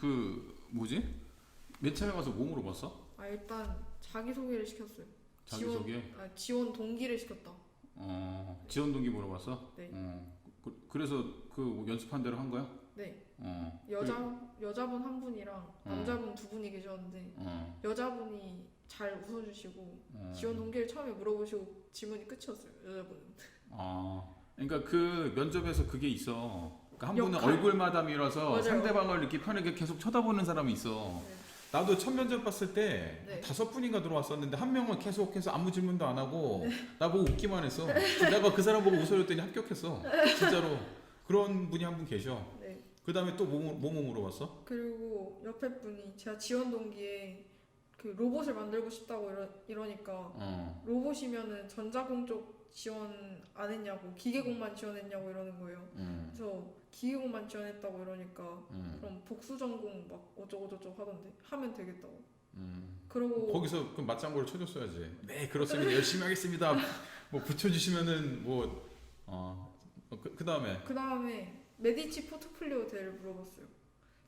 그 뭐지? 맨 처음에 가서 뭐 물어봤어? 아 일단 자기 소개를 시켰어요. 자기소개. 아, 지원 동기를 시켰다. 어 지원 동기 물어봤어? 네. 어 그, 그래서 그 연습한 대로 한 거야? 네. 어. 여자 여자분 한 분이랑 남자분 두 분이 계셨는데 어. 여자분이 잘 웃어주시고 어. 지원 동기를 처음에 물어보시고 질문이 끝이었어요. 여자분은. 아, 그러니까 그 면접에서 그게 있어. 그러니까 한 분은 역할. 얼굴 마담이라서 맞아요. 상대방을 이렇게 편하게 계속 쳐다보는 사람이 있어. 네. 나도 첫 면접 봤을 때 네. 다섯 분인가 들어왔었는데 한 명은 계속해서 아무 질문도 안 하고 나 보고 웃기만 했어. 내가 그 사람 보고 웃어줬더니 합격했어. 진짜로 그런 분이 한 분 계셔. 네. 그 다음에 또 뭐뭐뭐 물어봤어? 그리고 옆에 분이 제가 지원 동기에 그 로봇을 만들고 싶다고 이러, 이러니까 어, 로봇이면은 전자공 쪽 지원 안 했냐고 기계공만 지원했냐고 이러는 거예요. 음, 그래서 기계공만 지원했다고 이러니까 음, 그럼 복수 전공 막 어쩌고저쩌고 하던데 하면 되겠다고. 음. 그러고 거기서 그 맞장구를 쳐줬어야지. 네 그렇습니다. 열심히 하겠습니다. 뭐 붙여주시면은 뭐 어, 그, 그 다음에 그 다음에 메디치 포트폴리오 대회를 물어봤어요.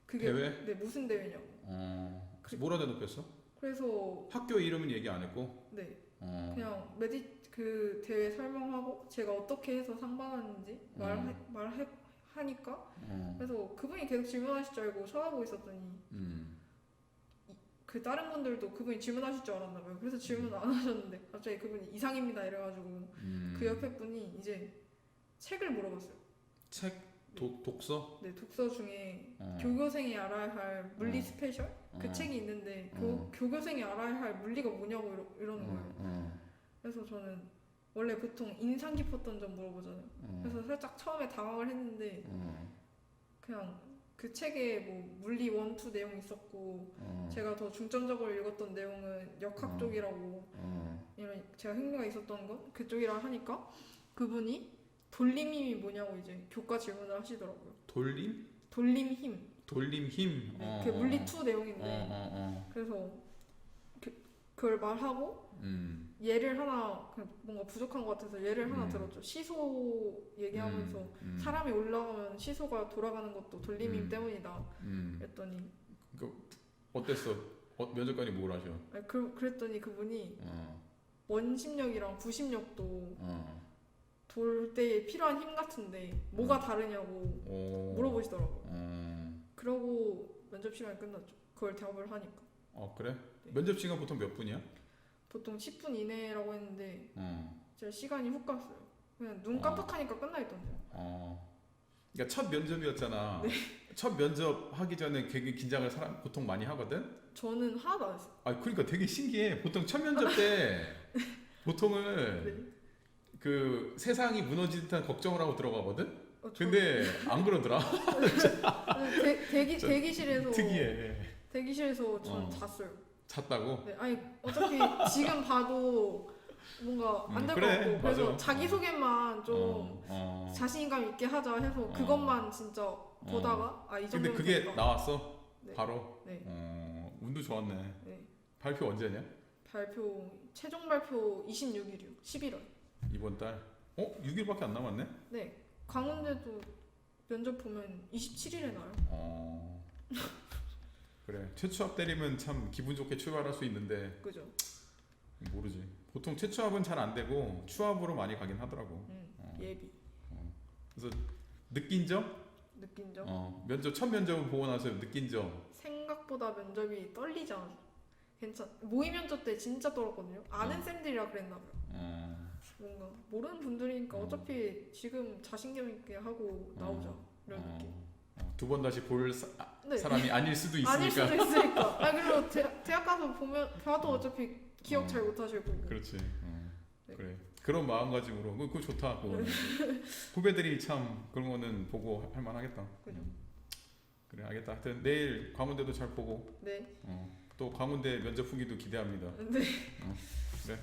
그게 대회? 네 무슨 대회냐고. 어, 그래서 뭐라 대답했어? 그래서 학교 이름은 얘기 안 했고. 네 어, 그냥 메디 그 대회 설명하고 제가 어떻게 해서 상 받았는지 말해 말해 하니까 어, 그래서 그분이 계속 질문하실 줄 알고 쳐다보고 있었더니 음, 그 다른 분들도 그분이 질문하실 줄 알았나 봐요. 그래서 질문 안 하셨는데 갑자기 그분이 이상입니다 이래가지고 음. 그 옆에 분이 이제 책을 물어봤어요. 책 독, 독서? 네 독서 중에 어, 교교생이 알아야 할 물리 어. 스페셜 그 어, 책이 있는데 교, 어. 교교생이 알아야 할 물리가 뭐냐고 이러, 이러는 거예요. 어, 어, 그래서 저는 원래 보통 인상 깊었던 점 물어보잖아요. 어, 그래서 살짝 처음에 당황을 했는데 어, 그냥 그 책에 뭐 물리 원투 내용 있었고 어, 제가 더 중점적으로 읽었던 내용은 역학 어. 쪽이라고 어, 이런 제가 흥미가 있었던 건 그쪽이라 하니까 그분이 돌림 힘이 뭐냐고 이제 교과 질문을 하시더라고요. 돌림? 돌림 힘. 돌림 힘. 네, 어, 그 어, 물리 투 내용인데 어, 어, 어. 그래서 그, 그걸 말하고 음, 예를 하나 그냥 뭔가 부족한 것 같아서 예를 하나 음. 들었죠. 시소 얘기하면서 음, 음, 사람이 올라가면 시소가 돌아가는 것도 돌림 힘 음. 때문이다. 음. 그랬더니 어땠어? 어, 면접관이 뭘 하셔? 아니, 그, 그랬더니 그분이 어, 원심력이랑 부심력도 어, 돌 때에 필요한 힘 같은데 뭐가 다르냐고 어, 물어보시더라고요. 어, 그러고 면접 시간이 끝났죠. 그걸 대답을 하니까. 어 그래? 네. 면접 시간 보통 몇 분이야? 보통 10분 이내라고 했는데 어, 제가 시간이 훅 갔어요. 그냥 눈 어. 깜빡하니까 끝나 있던데요. 어. 그러니까 첫 면접이었잖아. 첫 면접 하기 전에 되게 긴장을 사람 보통 많이 하거든. 저는 하나도 안 했어요. 아 그러니까 되게 신기해. 보통 첫 면접 때 보통은 네. 그 세상이 무너질 듯한 걱정을 하고 들어가거든. 어, 저- 근데 안 그러더라. 대, 대기, 저- 대기실에서 특이해. 대기실에서 전 어. 잤어요. 잤다고. 네, 아니 어차피 지금 봐도 뭔가 안 음, 될것 그래, 같고 그래서 맞아. 자기 소개만 좀 어, 어. 자신감 있게 하자 해서 어. 그것만 진짜 보다가 아 이 근데 정도면 그게 되겠다. 나왔어. 네. 바로. 네. 어, 운도 좋았네. 네. 발표 언제냐? 발표 최종 발표 26일이요. 11월. 이번 달. 어? 6일밖에 안 남았네. 네. 강원대도 면접 보면 27일에 나요. 어. 그래. 최추합 때리면 참 기분 좋게 출발할 수 있는데 그죠? 모르지. 보통 최추합은 잘 안 되고 추합으로 많이 가긴 하더라고. 음, 어. 예비. 그래서 느낀 점? 느낀 점. 어. 면접 첫 면접을 보고 나서 느낀 점. 생각보다 면접이 떨리지. 괜찮. 모의 면접 때 진짜 떨었거든요. 아는 어. 쌤들이라 그랬나 봐요. 어. 뭔가 모르는 분들이니까 어. 어차피 지금 자신감 있게 하고 나오자 이런 느낌. 어. 두번 다시 볼 사, 아, 네. 사람이 아닐 수도 아닐 있으니까. 수도 있으니까. 아 그리고 대, 대학 가서 보면 봐도 어차피 기억 어. 잘 못 하실 거고. 그렇지. 어. 네. 그래. 그런 마음가짐으로 그거 좋다. 그거는. 후배들이 참 그런 거는 보고 할 만하겠다. 그죠. 그래 알겠다. 하여튼 내일 광운대도 잘 보고 네. 어, 또 광운대 면접 후기도 기대합니다. 네. 그래